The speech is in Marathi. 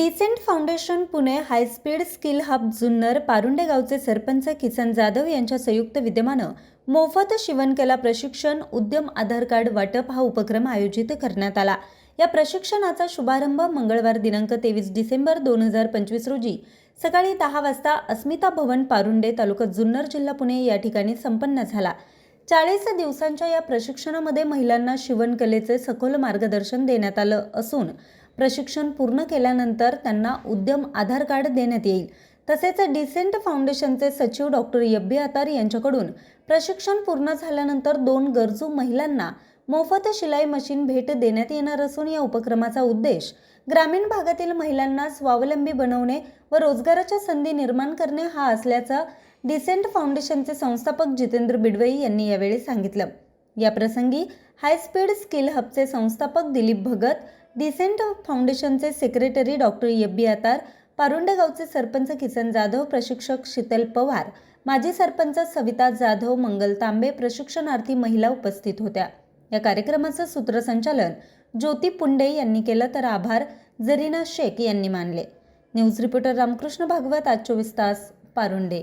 Decent foundation Pune high speed skill hub Junnar Parunde गावचे सरपंच किसन जाधव यांच्या संयुक्त विद्यमानं मोफत शिवणकला प्रशिक्षण उद्यम आधार कार्ड वाटप हा उपक्रम आयोजित करण्यात आला. या प्रशिक्षणाचा शुभारंभ मंगळवार दिनांक तेवीस डिसेंबर दोन हजार पंचवीस रोजी सकाळी दहा वाजता अस्मिता भवन पारुंडे तालुका जुन्नर जिल्हा पुणे या ठिकाणी संपन्न झाला. चाळीस दिवसांच्या या प्रशिक्षणामध्ये महिलांना शिवणकलेचे सखोल मार्गदर्शन देण्यात आलं असून प्रशिक्षण पूर्ण केल्यानंतर त्यांना उद्यम आधार कार्ड देण्यात येईल. तसेच डिसेंट फाउंडेशनचे सचिव डॉक्टर यब्बी आतार यांच्याकडून प्रशिक्षण पूर्ण झाल्यानंतर दोन गरजू महिलांना मोफत शिलाई मशीन भेट देण्यात येणार असून या उपक्रमाचा उद्देश ग्रामीण भागातील महिलांना स्वावलंबी बनवणे व रोजगाराच्या संधी निर्माण करणे हा असल्याचं डिसेंट फाउंडेशनचे संस्थापक जितेंद्र बिडवई यांनी यावेळी सांगितलं. या प्रसंगी हायस्पीड स्किल हबचे संस्थापक दिलीप भगत डिसेंट फाउंडेशनचे सेक्रेटरी डॉक्टर यब्बी आतार पारुंडे गावचे सरपंच किसन जाधव प्रशिक्षक शीतल पवार माजी सरपंच सविता जाधव मंगल तांबे प्रशिक्षणार्थी महिला उपस्थित होत्या. या कार्यक्रमाचं सूत्रसंचालन ज्योती पुंडे यांनी केलं तर आभार जरीना शेख यांनी मानले. न्यूज रिपोर्टर रामकृष्ण भागवत आज चोवीस तास पारुंडे.